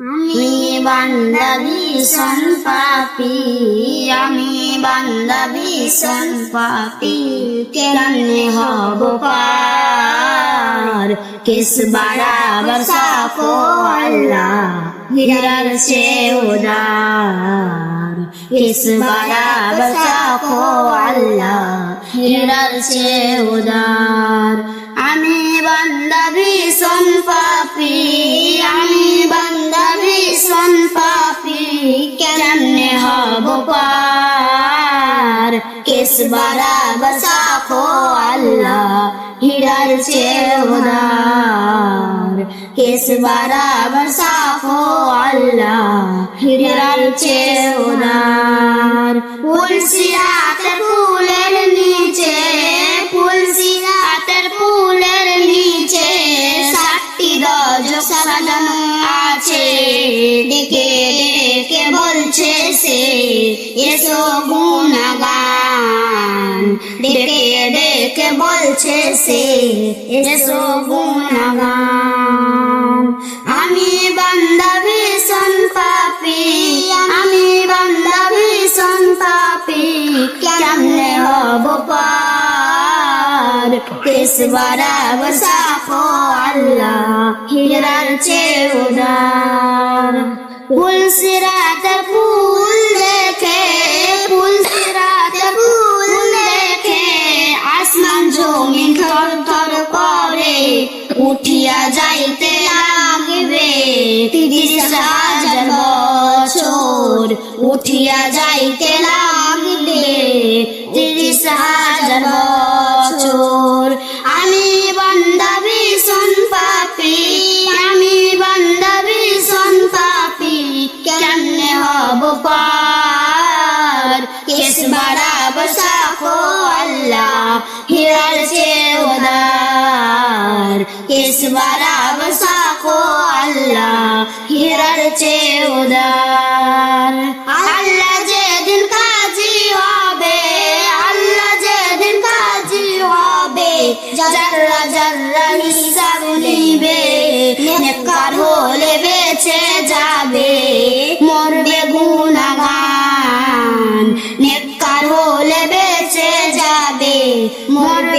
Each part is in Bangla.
আমি বান্দা ভীষণ পাপি আমি বান্দা ভীষণ পাপি কেমনে হব পার। কিস বরাবর সাফো, আল্লাহ, হিরার সে উদার। কিস বরাবর সাফো, আল্লাহ, হিরার সে উদার। আমি বান্দা কেস বরাবর সাফো আল্লাহ হিরার সে উদার কেস বরাবর সাফো আল্লাহ হিরার সে উদার ফুলসিরাতের ফুলের নিচে ফুলসিরাতের বলছে সে এসো গুণগান। ডেকে ডেকে বলছে সে, এসো গুণগান। আমি বান্দা ভীষণ পাপি, আমি বান্দা ভীষণ পাপি, কেমনে হব পার? কেস আল্লাহ, হিরার চে উদার। ফুল উঠিয়া যাইতে লাগবে। তিরিশ হাজার বছর উঠিয়া যাইতে লাগবে। তিরিশ হাজার বছর। আমি বান্দা ভীষণ পাপি। আমি বান্দা ভীষণ পাপি। কেমনে হব পার? কেস বরাবর সাফো উদার কেস বরাবর সাফো আল্লাহ হিরার চে উদার আল্লাহ যেদিন কাজী হবে আল্লাহ যেদিন কাজী হবে জাররা জাররা হিসাব নিবে নেককার হলে বেঁচে যাবে মরবে গুনাগান নেককার হলে বেঁচে যাবে মরবে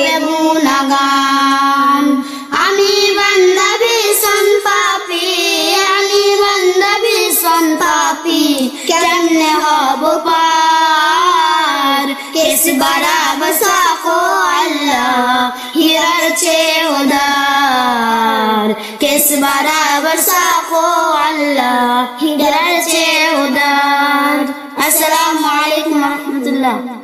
বরাবর সাফো আল্লাহ। হিরার চে উদার। কেস বরাবর সাফো আল্লাহ। হিরার চে উদার। আসসালামু আলাইকুম রহমতুল্লাহ।